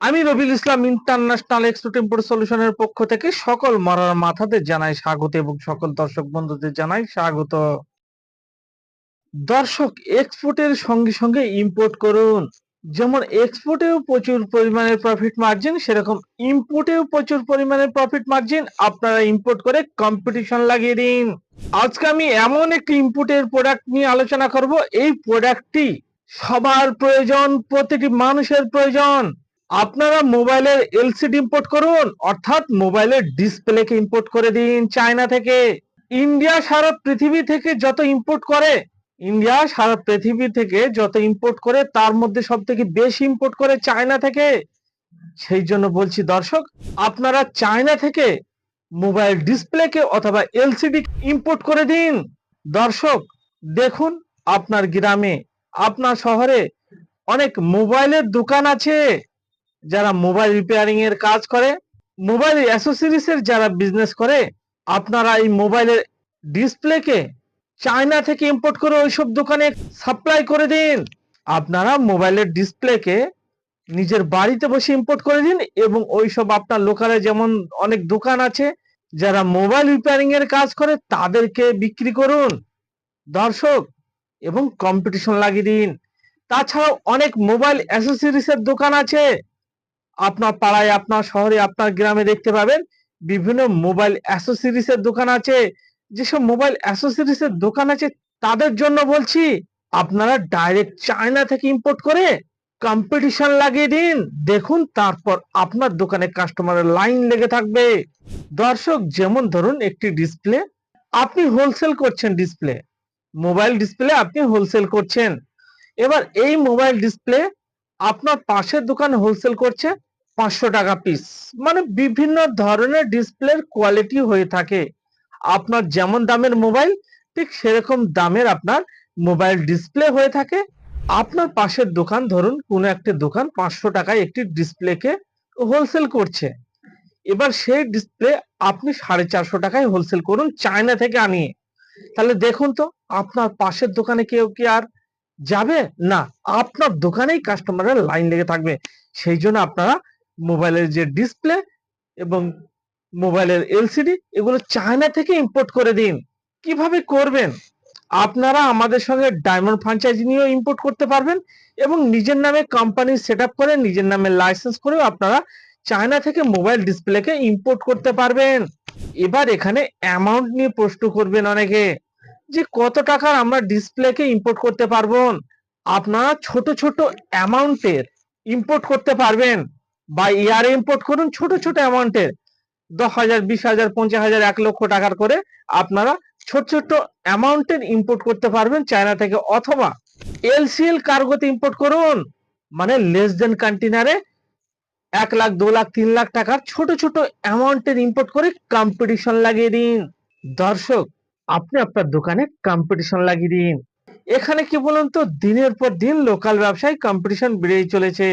আমি Rabil Islam international export import সলিউশনের পক্ষ থেকে সকল মরার মাথাতে জানাই স্বাগত এবং সকল দর্শক বন্ধুদের জানাই স্বাগত। দর্শক এক্সপোর্টের সঙ্গে সঙ্গে ইম্পোর্ট করুন। যেমন এক্সপোর্টেও প্রচুর পরিমাণে প্রফিট মার্জিন সেরকম ইম্পোর্টেও প্রচুর পরিমাণে প্রফিট মার্জিন আপনারা ইম্পোর্ট করে কম্পিটিশন লাগিয়ে দিন। আজকে আমি এমন একটি ইম্পোর্টের প্রোডাক্ট নিয়ে আলোচনা করব। এই প্রোডাক্টটি সবার প্রয়োজন, প্রতিটি মানুষের প্রয়োজন। আপনারা মোবাইলের এলসিডি ইম্পোর্ট করুন, অর্থাৎ মোবাইলের ডিসপ্লেকে ইম্পোর্ট করে দিন চায়না থেকে। ইন্ডিয়া সারা পৃথিবী থেকে যত ইম্পোর্ট করে ইন্ডিয়া সারা পৃথিবী থেকে যত ইম্পোর্ট করে, তার মধ্যে সব থেকে বেশি ইম্পোর্ট করে চায়না থেকে। সেই জন্য বলছি দর্শক, আপনারা চায়না থেকে মোবাইল ডিসপ্লেকে অথবা এলসিডি ইম্পোর্ট করে দিন। দর্শক, দেখুন আপনার গ্রামে, আপনার শহরে অনেক মোবাইলের দোকান আছে। যারা মোবাইল রিপেয়ারিং এর কাজ করে, মোবাইল অ্যাসোসিরিজ এর যারা বিজনেস করে, আপনারা এই মোবাইলের ডিসপ্লেকে চায়না থেকে ইম্পোর্ট করে ওইসব দোকানে সাপ্লাই করে দিন। আপনারা মোবাইলের ডিসপ্লেকে নিজের বাড়িতে বসে ইম্পোর্ট করে দিন এবং ওইসব আপনার লোকালে যেমন অনেক দোকান আছে, যারা মোবাইল রিপেয়ারিং এর কাজ করে তাদেরকে বিক্রি করুন। দর্শক, এবং কম্পিটিশন লাগিয়ে দিন। তাছাড়াও অনেক মোবাইল অ্যাসেসরিজ এর দোকান আছে। আপনার পাড়ায়, আপনার শহরে, আপনার গ্রামে দেখতে পাবেন বিভিন্ন মোবাইল অ্যাসেসরিজ এর দোকান আছে। যেসব মোবাইল অ্যাসেসরিজ এর দোকান আছে, তাদের জন্য বলছি, আপনারা ডাইরেক্ট চায়না থেকে ইম্পোর্ট করে কম্পিটিশন লাগিয়ে দিন। দেখুন, তারপর আপনার দোকানে কাস্টমারের লাইন লেগে থাকবে। দর্শক, যেমন ধরুন একটি ডিসপ্লে আপনি হোলসেল করছেন ডিসপ্লে মোবাইল ডিসপ্লে আপনি হোলসেল করছেন। এবার এই মোবাইল ডিসপ্লে আপনার পাশের দোকানে হোলসেল করছে পাঁচশো টাকা পিস মানে বিভিন্ন ধরনের ডিসপ্লের কোয়ালিটি হয়ে থাকে। আপনার যেমন দামের মোবাইল ঠিক সেরকম দামের আপনার মোবাইল ডিসপ্লে হয়ে থাকে। আপনার পাশের দোকান, ধরুন কোনো একটা দোকান পাঁচশো টাকায় একটি ডিসপ্লেকে হোলসেল করছে। এবার সেই ডিসপ্লে আপনি সাড়ে চারশো টাকায় হোলসেল করুন চায়না থেকে আনিয়ে। তাহলে দেখুন তো, আপনার পাশের দোকানে কেউ কি আর যাবে? না, আপনার দোকানেই কাস্টমারের লাইন লেগে থাকবে। সেই জন্য আপনারা মোবাইলের যে ডিসপ্লে এবং মোবাইলের এলসিডি এগুলো চায়না থেকে ইম্পোর্ট করে দিন। কীভাবে করবেন? আপনারা আমাদের সঙ্গে ডায়মন্ড ফ্র্যাঞ্চাইজি নিয়েও ইম্পোর্ট করতে পারবেন এবং নিজের নামে কোম্পানি সেট করে, নিজের নামে লাইসেন্স করেও আপনারা চায়না থেকে মোবাইল ডিসপ্লেকে ইম্পোর্ট করতে পারবেন। এবার এখানে অ্যামাউন্ট নিয়ে প্রশ্ন করবেন অনেকে যে কত টাকার আমরা ডিসপ্লেকে ইম্পোর্ট করতে পারব? আপনারা ছোট ছোট অ্যামাউন্টের ইম্পোর্ট করতে পারবেন। বা ইয়ারে ইম্পোর্ট করুন ছোট ছোট অ্যামাউন্টের দশ হাজার, বিশ হাজার, পঞ্চাশ হাজার, এক লক্ষ টাকার করে আপনারা ছোট ছোট অ্যামাউন্টের ইম্পোর্ট করতে পারবেন চায়না থেকে। অথবা এলসিএল কার্গোতে ইম্পোর্ট করুন। মানে লেস দেন কন্টেনারে এক লাখ, দু লাখ, তিন লাখ টাকার ছোট ছোট অ্যামাউন্টের ইম্পোর্ট করে কম্পিটিশন লাগিয়ে দিন। দর্শক, আপনি আপনার দোকানে কম্পিটিশন লাগিয়ে দিন। এখানে কি বলুন তো, দিনের পর দিন লোকাল ব্যবসায় কম্পিটিশন বেড়েই চলেছে।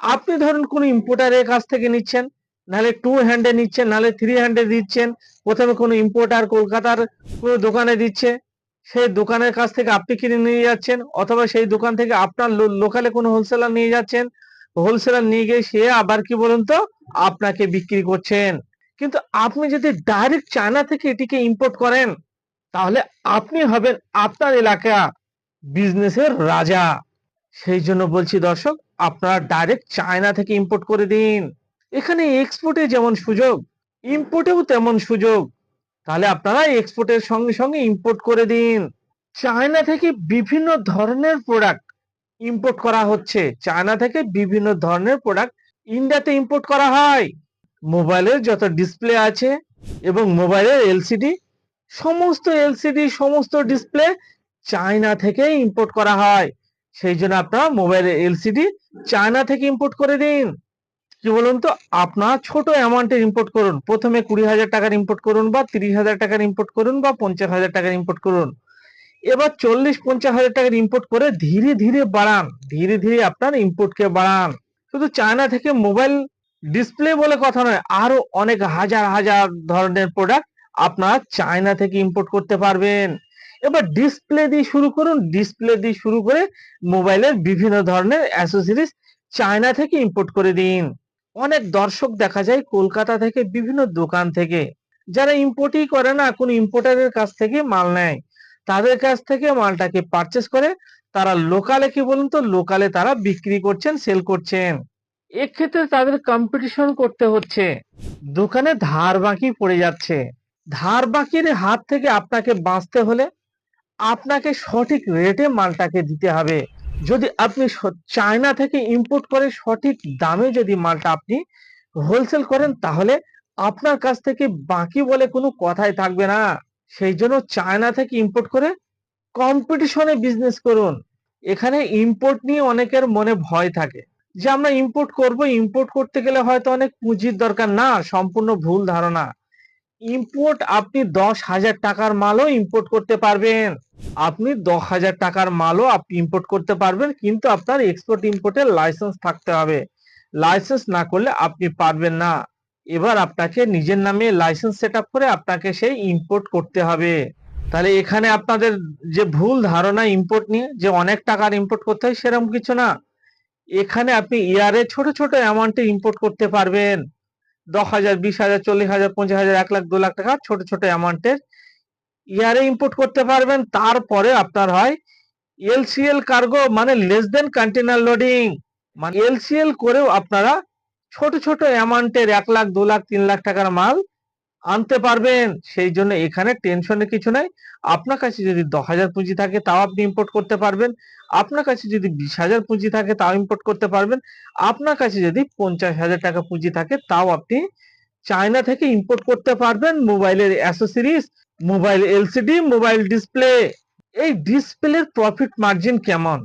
আপনি ধরুন কোন ইম্পোর্টারের কাছ থেকে নিচ্ছেন, নাহলে টু হ্যান্ডে নিচ্ছেন, নাহলে থ্রি হ্যান্ডে দিচ্ছেন, প্রথমে কোনো ইম্পোর্টার কলকাতার কোনো দোকানে দিচ্ছে, সেই দোকানের কাছ থেকে আপনি কিনে নিয়ে যাচ্ছেন, অথবা সেই দোকান থেকে আপনার লোকালে কোনো হোলসেলার নিয়ে যাচ্ছেন হোলসেলার নিয়ে গিয়ে সে আবার কি বলুন তো, আপনাকে বিক্রি করছেন। কিন্তু আপনি যদি ডাইরেক্ট চায়না থেকে এটিকে ইম্পোর্ট করেন, তাহলে আপনি হবেন আপনার এলাকা বিজনেসের রাজা। সেই জন্য বলছি দর্শক আপনারা ডাইরেক্ট চায়না থেকে ইম্পোর্ট করে দিন। এখানে এক্সপোর্টে যেমন সুযোগ ইম্পোর্টেও তেমন সুযোগ। তাহলে আপনারা এক্সপোর্টের সঙ্গে সঙ্গে ইম্পোর্ট করে দিন। চায়না থেকে বিভিন্ন ধরনের প্রোডাক্ট ইম্পোর্ট করা হচ্ছে। চায়না থেকে বিভিন্ন ধরনের প্রোডাক্ট ইন্ডিয়াতে ইম্পোর্ট করা হয়। মোবাইলের যত ডিসপ্লে আছে এবং মোবাইলের এলসিডি সমস্ত এলসিডি সমস্ত ডিসপ্লে চায়না থেকে ইম্পোর্ট করা হয়। সেই জন্য আপনারা মোবাইলের এলসিডি চায়না থেকে ইম্পোর্ট করে দিন। কি বলুন তো? আপনার ছোট অ্যামাউন্টের ইম্পোর্ট করুন। প্রথমে কুড়ি হাজার টাকার ইম্পোর্ট করুন বা তিরিশ হাজার টাকার ইম্পোর্ট করুন বা পঞ্চাশ হাজার টাকার ইম্পোর্ট করুন। এবার চল্লিশ পঞ্চাশ হাজার টাকার ইম্পোর্ট করে ধীরে ধীরে বাড়ান। ধীরে ধীরে আপনার ইম্পোর্টকে বাড়ান। শুধু চায়না থেকে মোবাইল ডিসপ্লে বলে কথা নয়, আরও অনেক হাজার হাজার ধরনের প্রোডাক্ট আপনারা চায়না থেকে ইম্পোর্ট করতে পারবেন। এবার ডিসপ্লে দিয়ে শুরু করুন। ডিসপ্লে দিয়ে শুরু করে মোবাইলের বিভিন্ন ধরনের অ্যাসেসরিজ চায়না থেকে ইম্পোর্ট করে দিন। অনেক দর্শক দেখা যায় কলকাতা থেকে, বিভিন্ন দোকান থেকে, যারা ইম্পোর্টই করে না, কোনো ইম্পোর্টারের কাছ থেকে মাল নেয়। তাদের কাছ থেকে মালটাকে পারচেস করে তারা লোকালে কি বলুন তো লোকালে তারা বিক্রি করছেন সেল করছেন। এক্ষেত্রে তাদের কম্পিটিশন করতে হচ্ছে। দোকানে ধার বাকি পড়ে যাচ্ছে। ধার বাকির হাত থেকে আপনাকে বাঁচতে হলে আপনাকে সঠিক রেটে মালটাকে দিতে হবে। যদি আপনি চায়না থেকে ইম্পোর্ট করে সঠিক দামে যদি মালটা আপনি হোলসেল করেন, তাহলে আপনার কাছ থেকে বাকি বলে কোনো কথাই থাকবে না। সেই জন্য চায়না থেকে ইম্পোর্ট করে কম্পিটিশনে বিজনেস করুন। এখানে ইম্পোর্ট নিয়ে অনেকের মনে ভয় থাকে যে আমরা ইম্পোর্ট করব। ইম্পোর্ট করতে গেলে হয়তো অনেক পুঁজির দরকার না, সম্পূর্ণ ভুল ধারণা। ইম্পোর্ট আপনি দশ হাজার টাকার মালও ইম্পোর্ট করতে পারবেন। আপনি দশ হাজার টাকার মালও আপনি ইম্পোর্ট করতে পারবেন, কিন্তু আপনার এক্সপোর্ট ইম্পোর্টের লাইসেন্স থাকতে হবে। লাইসেন্স না করলে আপনি পারবেন না। এবার আপনাকে নিজের নামে লাইসেন্স সেট করে আপনাকে সেই ইম্পোর্ট করতে হবে। তাহলে এখানে আপনাদের যে ভুল ধারণা ইম্পোর্ট নিয়ে, যে অনেক টাকার ইম্পোর্ট করতে হয় সেরকম কিছু না। এখানে আপনি ইয়ারে ছোট ছোট অ্যামাউন্টে ইম্পোর্ট করতে পারবেন। দশ হাজার, বিশ হাজার, চল্লিশ হাজার, পঞ্চাশ হাজার, এক লাখ, দু লাখ টাকা ছোট ছোট অ্যামাউন্টের ইয়ারে ইম্পোর্ট করতে পারবেন। তারপরে আপনার হয় এলসিএল কার্গো মানে লেস দেন কন্টেনার লোডিং মানে এলসিএল করেও আপনারা ছোট ছোট অ্যামাউন্টের এক লাখ, দু লাখ, তিন লাখ টাকার মাল আনতে পারবেন। সেই জন্য এখানে টেনশনের কিছু নাই। আপনার কাছে যদি দশ হাজার পুঁজি থাকে, তাও আপনি ইম্পোর্ট করতে পারবেন। আপনার কাছে যদি বিশ হাজার পুঁজি থাকে, তাও ইম্পোর্ট করতে পারবেন। আপনার কাছে যদি পঞ্চাশ হাজার টাকা পুঁজি থাকে, তাও আপনি চায়না থেকে ইম্পোর্ট করতে পারবেন মোবাইলের accessories mobile LCD mobile display এই ডিসপ্লের প্রফিট মার্জিন কেমন?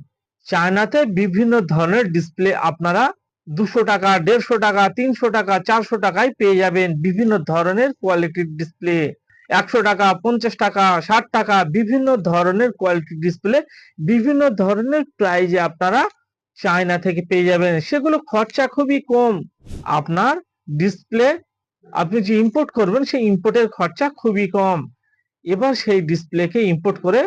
চায়নাতে বিভিন্ন ধরনের ডিসপ্লে আপনারা দুশো টাকা, দেড়শো টাকা, তিনশো টাকা, চারশো টাকায় পেয়ে যাবেন বিভিন্ন ধরনের কোয়ালিটির ডিসপ্লে একশো টাকা, পঞ্চাশ টাকা, ষাট টাকা, বিভিন্ন ধরনের কোয়ালিটির ডিসপ্লে বিভিন্ন ধরনের প্রাইজে আপনারা চায়না থেকে পেয়ে যাবেন। সেগুলো খরচা খুবই কম। আপনার ডিসপ্লে আপনি যে ইম্পোর্ট করবেন, সেই ইম্পোর্টের খরচা খুবই কম। এবার সেই ডিসপ্লেকে ইম্পোর্ট করে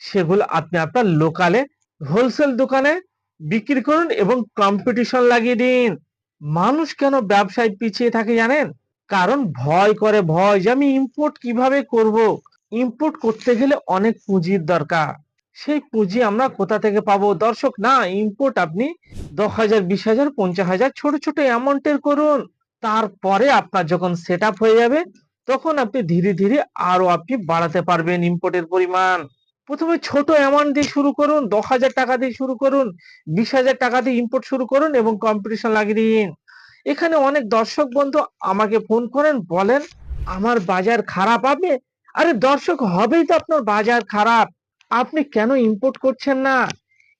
সেগুলো আপনি আপনার লোকালে হোলসেল দোকানে বিক্রি করুন এবং কম্পিটিশন লাগিয়ে দিন। মানুষ কেন ব্যবসায় পিছিয়ে থাকে জানেন? কারণ ভয় করে ভয় যে আমি ইম্পোর্ট কীভাবে করব? ইম্পোর্ট করতে গেলে অনেক পুঁজির দরকার। সেই পুঁজি আমরা কোথা থেকে পাবো? দর্শক, না ইম্পোর্ট আপনি দশ হাজার, বিশ হাজার, পঞ্চাশ হাজার ছোট ছোট অ্যামাউন্টের করুন। তারপরে আপনার যখন সেট হয়ে যাবে, তখন আপনি ধীরে ধীরে আরও আপনি বাড়াতে পারবেন ইম্পোর্টের পরিমাণ। প্রথমে ছোট অ্যামাউন্ট দিয়ে শুরু করুন, দশ হাজার টাকা দিয়ে শুরু করুন, বিশ হাজার টাকা দিয়ে ইম্পোর্ট শুরু করুন এবং কম্পিটিশন লাগিয়ে দিন। এখানে অনেক দর্শক বন্ধু আমাকে ফোন করেন, বলেন, আমার বাজার খারাপ হবে আরে দর্শক, হবেই তো আপনার বাজার খারাপ। আপনি কেন ইম্পোর্ট করছেন না?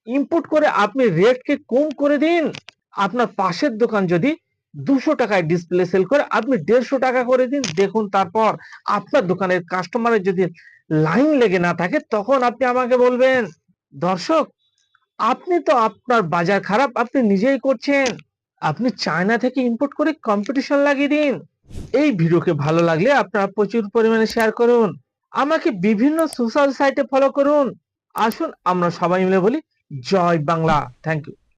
ইম্পোর্ট করে আপনি রেটকে কম করে দিন। আপনার পাশের দোকান যদি দুশো টাকায় ডিসপ্লে সেল করে আপনি দেড়শো টাকা করে দিন। দেখুন, তারপর আপনার দোকানের কাস্টমারের যদি লাইন লেগে না থাকে, তখন আপনি আমাকে বলবেন, দর্শক, আপনি তো আপনার বাজার খারাপ, আপনি নিজেই করছেন। আপনি চায়না থেকে ইম্পোর্ট করে কম্পিটিশন লাগিয়ে দিন। এই ভিডিওকে ভালো লাগলে আপনারা প্রচুর পরিমাণে শেয়ার করুন। আমাকে বিভিন্ন সোশ্যাল সাইটে ফলো করুন। আসুন, আমরা সবাই মিলে বলি, জয় বাংলা। Thank you